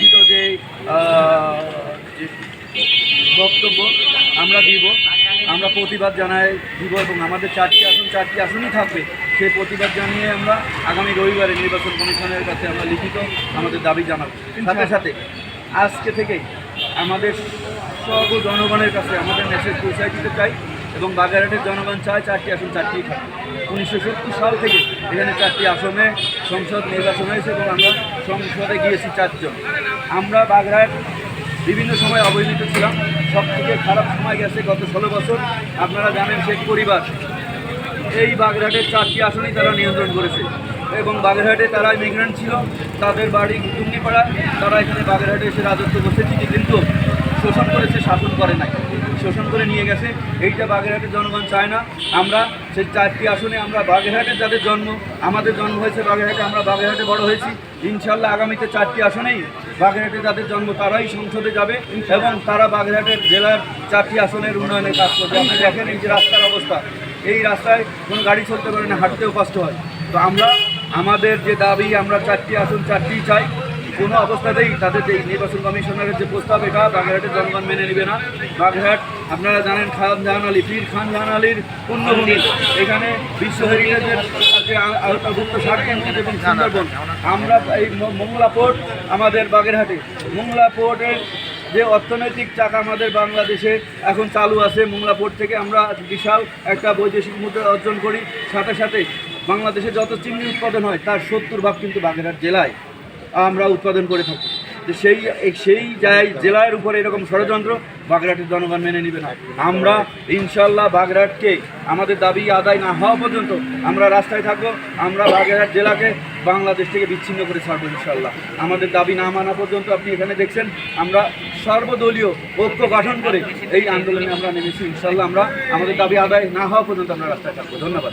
লিখিত যে বক্তব্য আমরা দিব আমরা প্রতিবাদ জানাই দিব এবং আমাদের চারটি আসন চারটি আসনই থাকবে সেই প্রতিবাদ জানিয়ে আমরা আগামী রবিবারে নির্বাচন কমিশনের কাছে আমরা লিখিত আমাদের দাবি জানাব। সাথে সাথে আজকে থেকেই আমাদের সর্ব জনগণের কাছে আমাদের মেসেজ পৌঁছায় দিতে চাই। এবং বাগেরহাটের জনগণ চায় চারটি আসন, চারটি উনিশশো সত্তর সাল থেকে এখানে চারটি আসনে, সংসদ নির্বাচন হয়েছে এবং আমরা সংসদে গিয়েছি চারজন। আমরা বাগেরহাট বিভিন্ন সময় অবহেলিত ছিলাম। সব থেকে খারাপ সময় গেছে গত ষোলো বছর। আপনারা জানেন শেখ পরিবার। এই বাগেরহাটের চারটি আসনই তারা নিয়ন্ত্রণ করেছে। এবং বাগেরহাটে তারা ইমিগ্রেন্ট ছিল। তাদের বাড়ি টুঙ্গিপাড়া। তারা এখানে বাগেরহাটে এসে রাজত্ব ঠিকই, কিন্তু শোষণ করেছে, শাসন করে নাই। শোষণ করে নিয়ে গেছে। এইটা বাগেরহাটের জনগণ চায় না। আমরা সেই চারটি আসনে আমরা বাগেরহাটে যাদের জন্ম, আমাদের জন্ম হয়েছে বাগেরহাটে, আমরা বাগেরহাটে বড় হয়েছি। ইনশাল্লাহ আগামীতে চারটি আসনেই বাগেরহাটে যাদের জন্ম, তারাই সংসদে যাবে এবং তারা বাগেরহাটের জেলার চারটি আসনের উন্নয়নের কাজ করবে। আপনি দেখেন এই যে রাস্তার অবস্থা। এই রাস্তায় কোনো গাড়ি চলতে পারে না, হাঁটতেও কষ্ট হয়। তো আমরা, আমাদের যে দাবি, আমরা চারটি আসন চারটি চাই। কোনো অবস্থাতেই তাদের যে নির্বাচন কমিশনারের যে প্রস্তাব, এটা বাগেরহাটের জনগণ মেনে নেবে না। বাগেরহাট, আপনারা জানেন খান জাহান আলী, পীর খান জাহান আলীর পুণ্যভূমি। এখানে বিশ্ব হেরিটেজের আওতাভুক্ত ষাট কেন্দ্র এবং সুন্দরবন। আমরা এই মোংলা পোর্ট আমাদের বাগেরহাটে। মোংলা পোর্টের যে অর্থনৈতিক চাকা আমাদের বাংলাদেশে এখন চালু আছে। মোংলা পোর্ট থেকে আমরা বিশাল একটা বৈদেশিক মুদ্রা অর্জন করি। সাথে সাথে বাংলাদেশে যত চিংড়ি উৎপাদন হয়, তার সত্তর ভাগ কিন্তু বাগেরহাট জেলায়। আমরা উৎপাদন করে থাকি। তো সেই সেই জেলার উপরে এরকম ষড়যন্ত্র বাগরাটের জনগণ মেনে নেবে না। আমরা ইনশাল্লাহ বাগেরহাটকে আমাদের দাবি আদায় না হওয়া পর্যন্ত আমরা রাস্তায় থাকব। আমরা বাগেরহাট জেলাকে বাংলাদেশ থেকে বিচ্ছিন্ন করে ছাড়বো ইনশাল্লাহ আমাদের দাবি না মানা পর্যন্ত আপনি এখানে দেখছেন, আমরা সর্বদলীয় ঐক্য গঠন করে এই আন্দোলনে আমরা নেমেছি ইনশাল্লাহ আমরা আমাদের দাবি আদায় না হওয়া পর্যন্ত আমরা রাস্তায় থাকব। ধন্যবাদ।